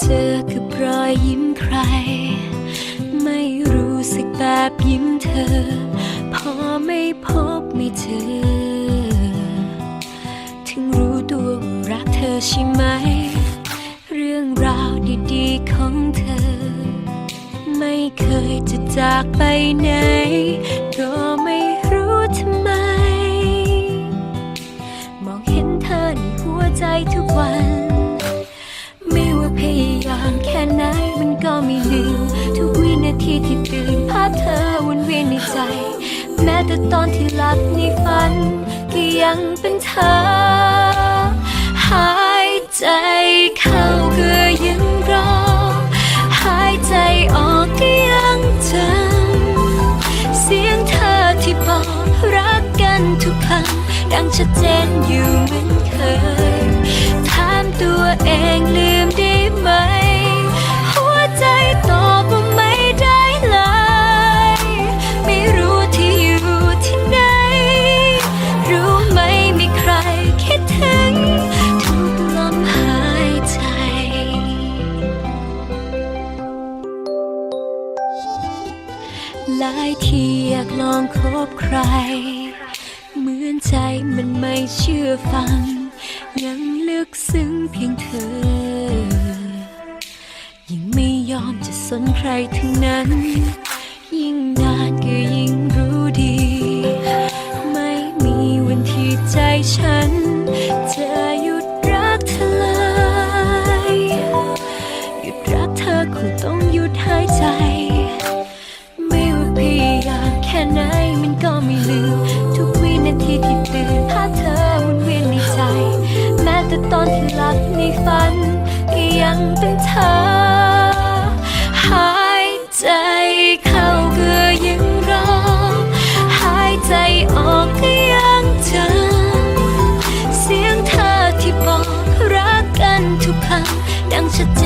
เจอกับรอยยิ้มใคร ไม่รู้สึกแบบยิ้มเธอ พอไม่พบไม่เจอ ถึงรู้ตัวว่ารักเธอใช่ไหม เรื่องราวดีๆของเธอ ไม่เคยจะจากไปไหนก็ไม่ แม้แต่ตอนที่หลับในฝัน ก็ยังเป็นเธอ หายใจเข้าก็ยังรอ หายใจออกก็ยังจำเสียงเธอที่บอกรักกันทุกคำดังชัดเจนอยู่เหมือนเคยถามตัวเองลืมได้ หลายทีอยากลองคบใคร เหมือนใจมันไม่เชื่อฟัง ยังลึกซึ้งเพียงเธอ ยิ่งไม่ยอมจะสนใครทั้งนั้น ยิ่งนานก็ยิ่งรู้ดี ไม่มีวันที่ใจฉัน ตอนที่หลับในฝันก็ยังเป็นเธอ หายใจเข้าก็ยังรอ หายใจออกก็ยังจำเสียงเธอที่บอกรักกันทุกคำดังชัดเจน